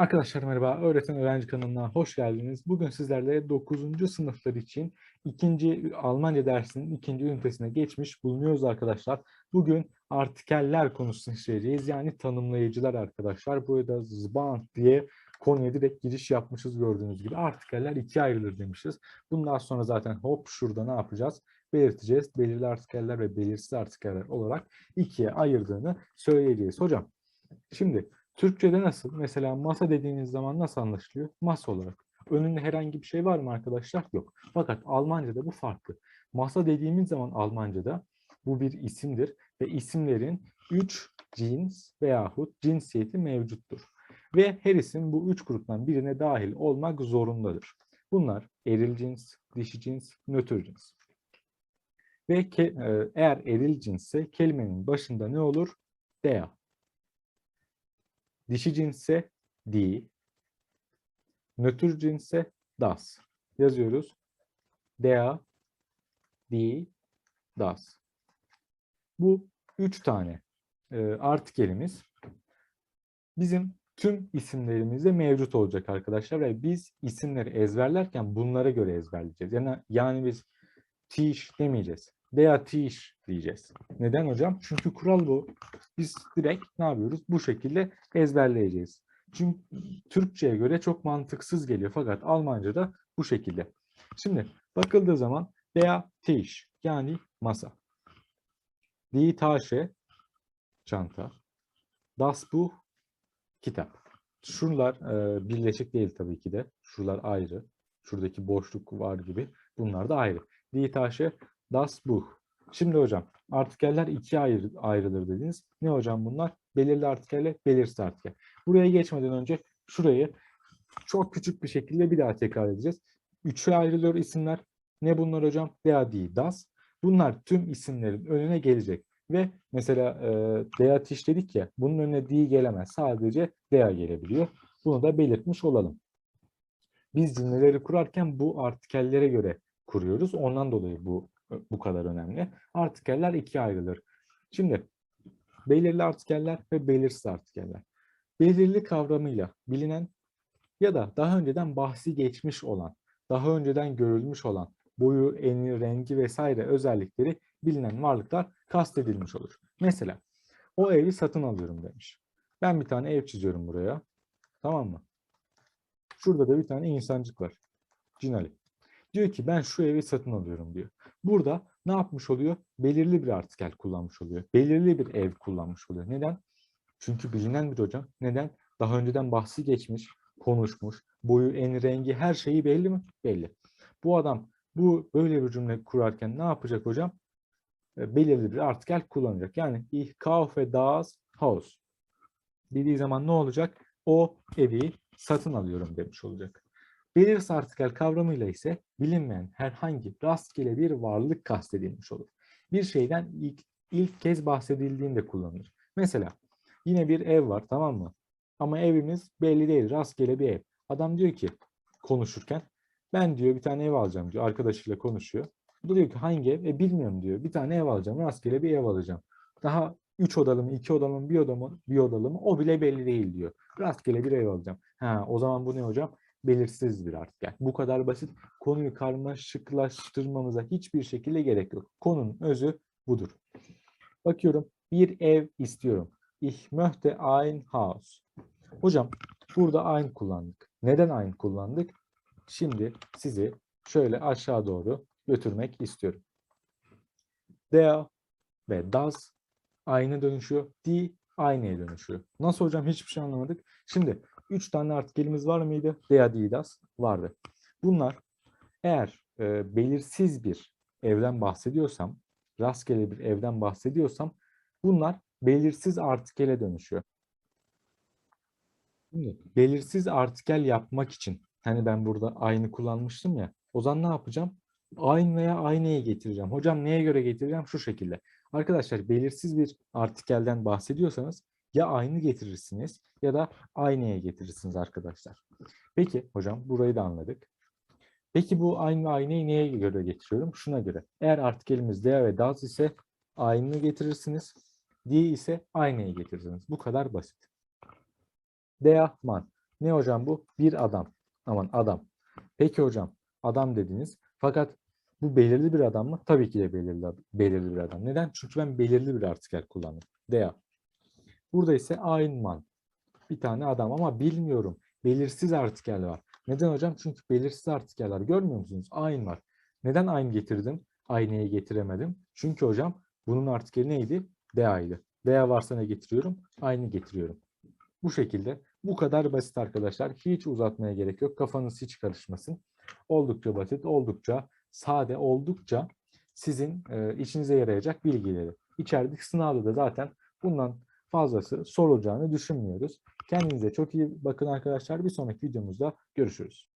Arkadaşlar merhaba, Öğreten Öğrenci kanalına hoş geldiniz. Bugün sizlerle 9. sınıflar için ikinci Almanca dersinin ikinci ünitesine geçmiş bulunuyoruz arkadaşlar. Bugün artikeller konusunu işleyeceğiz. Yani tanımlayıcılar arkadaşlar. Burada zband diye konuya direkt giriş yapmışız gördüğünüz gibi. Artikeller ikiye ayrılır demişiz. Bundan sonra zaten hop şurada ne yapacağız? Belirteceğiz. Belirli artikeller ve belirsiz artikeller olarak ikiye ayırdığını söyleyeceğiz. Hocam şimdi Türkçe'de nasıl? Mesela masa dediğiniz zaman nasıl anlaşılıyor? Masa olarak. Önünde herhangi bir şey var mı arkadaşlar? Yok. Fakat Almanca'da bu farklı. Masa dediğimiz zaman Almanca'da bu bir isimdir ve isimlerin üç cins veyahut cinsiyeti mevcuttur. Ve her isim bu üç gruptan birine dahil olmak zorundadır. Bunlar eril cins, dişi cins, nötr cins. Ve e, eğer eril cinsse kelimenin başında ne olur? Dea. Dişi cinsse die. Nötr cinsse das. Yazıyoruz. Der, die, das. Bu üç tane e, artikelimiz bizim tüm isimlerimizde mevcut olacak arkadaşlar ve biz isimleri ezberlerken bunlara göre ezberleyeceğiz. Yani, yani biz tiş demeyeceğiz. Der tiş diyeceğiz. Neden hocam? Çünkü kural bu. Biz direkt ne yapıyoruz? Bu şekilde ezberleyeceğiz. Çünkü Türkçe'ye göre çok mantıksız geliyor fakat Almanca'da bu şekilde. Şimdi bakıldığı zaman der Tisch yani masa. Die Tasche çanta. Das Buch kitap. Şuralar e, birleşik değil tabii ki de. Şuralar ayrı. Şuradaki boşluk var gibi. Bunlar da ayrı. Die Tasche, das Buch. Şimdi hocam artikeller ikiye ayrı, ayrılır dediniz. Ne hocam bunlar? Belirli artikeller, belirsiz artikel. Buraya geçmeden önce şurayı çok küçük bir şekilde bir daha tekrar edeceğiz. Üçe ayrılıyor isimler. Ne bunlar hocam? Der, die, das. Bunlar tüm isimlerin önüne gelecek. Ve mesela e, der Tisch dedik ya, bunun önüne die gelemez. Sadece der gelebiliyor. Bunu da belirtmiş olalım. Biz cümleleri kurarken bu artikellere göre kuruyoruz. Ondan dolayı bu bu kadar önemli. Artikeller ikiye ayrılır. Şimdi belirli artikeller ve belirsiz artikeller. Belirli kavramıyla bilinen ya da daha önceden bahsi geçmiş olan, daha önceden görülmüş olan boyu, eni, rengi vesaire özellikleri bilinen varlıklar kastedilmiş olur. Mesela o evi satın alıyorum demiş. Ben bir tane ev çiziyorum buraya. Tamam mı? Şurada da bir tane insancık var. Cinali. Diyor ki ben şu evi satın alıyorum diyor. Burada ne yapmış oluyor? Belirli bir artikel kullanmış oluyor. Belirli bir ev kullanmış oluyor. Neden? Çünkü bilinen bir hocam. Neden? Daha önceden bahsi geçmiş, konuşmuş, boyu, en rengi her şeyi belli mi? Belli. Bu adam bu böyle bir cümle kurarken ne yapacak hocam? E, belirli bir artikel kullanacak. Yani ich kaufe das Haus. Dediği zaman ne olacak? O evi satın alıyorum demiş olacak. Belirsiz artikel kavramıyla ise bilinmeyen herhangi rastgele bir varlık kastedilmiş olur. Bir şeyden ilk, ilk kez bahsedildiğinde kullanılır. Mesela yine bir ev var tamam mı? Ama evimiz belli değil rastgele bir ev. Adam diyor ki konuşurken ben diyor bir tane ev alacağım diyor arkadaşıyla konuşuyor. Bu diyor ki hangi ev? E bilmiyorum diyor. Bir tane ev alacağım rastgele bir ev alacağım. Daha 3 odalı mı, 2 odalı mı, bir odalı mı, bir odalı mı o bile belli değil diyor. Rastgele bir ev alacağım. Ha, o zaman bu ne hocam? Belirsiz bir artikel. Bu kadar basit. Konuyu karmaşıklaştırmamıza hiçbir şekilde gerek yok. Konunun özü budur. Bakıyorum. Bir ev istiyorum. Ich möchte ein Haus. Hocam burada ein kullandık. Neden ein kullandık? Şimdi sizi şöyle aşağı doğru götürmek istiyorum. Der ve das aynı dönüşüyor. Die aynıya dönüşüyor. Nasıl hocam? Hiçbir şey anlamadık. Şimdi 3 tane artikelimiz var mıydı? Der, die, das vardı. Bunlar eğer e, belirsiz bir evden bahsediyorsam, rastgele bir evden bahsediyorsam bunlar belirsiz artikele dönüşüyor. Şimdi belirsiz artikel yapmak için hani ben burada aynı kullanmıştım ya. O zaman ne yapacağım? Aynı veya aynıyı getireceğim. Hocam neye göre getireceğim? Şu şekilde. Arkadaşlar belirsiz bir artikelden bahsediyorsanız ya aynı getirirsiniz ya da aynaya getirirsiniz arkadaşlar. Peki hocam burayı da anladık. Peki bu aynı aynayı neye göre getiriyorum? Şuna göre. Eğer artikelimiz der ve das ise aynı getirirsiniz. Die ise aynayı getirirsiniz. Bu kadar basit. Der Mann. Ne hocam bu? Bir adam. Aman adam. Peki hocam adam dediniz. Fakat bu belirli bir adam mı? Tabii ki de belirli, belirli bir adam. Neden? Çünkü ben belirli bir artikel kullandım. Der. Burada ise ein Mann. Bir tane adam ama bilmiyorum. Belirsiz artikel var. Neden hocam? Çünkü belirsiz artikeller görmüyor musunuz? Ein var. Neden ein getirdim? Aynayı getiremedim. Çünkü hocam bunun artikeli neydi? DA'ydı. DA varsa ne getiriyorum? Aynı getiriyorum. Bu şekilde. Bu kadar basit arkadaşlar. Hiç uzatmaya gerek yok. Kafanız hiç karışmasın. Oldukça basit, oldukça sade, oldukça sizin e, işinize yarayacak bilgileri. İçerideki sınavda da zaten bundan fazlası sorulacağını düşünmüyoruz. Kendinize çok iyi bakın arkadaşlar. Bir sonraki videomuzda görüşürüz.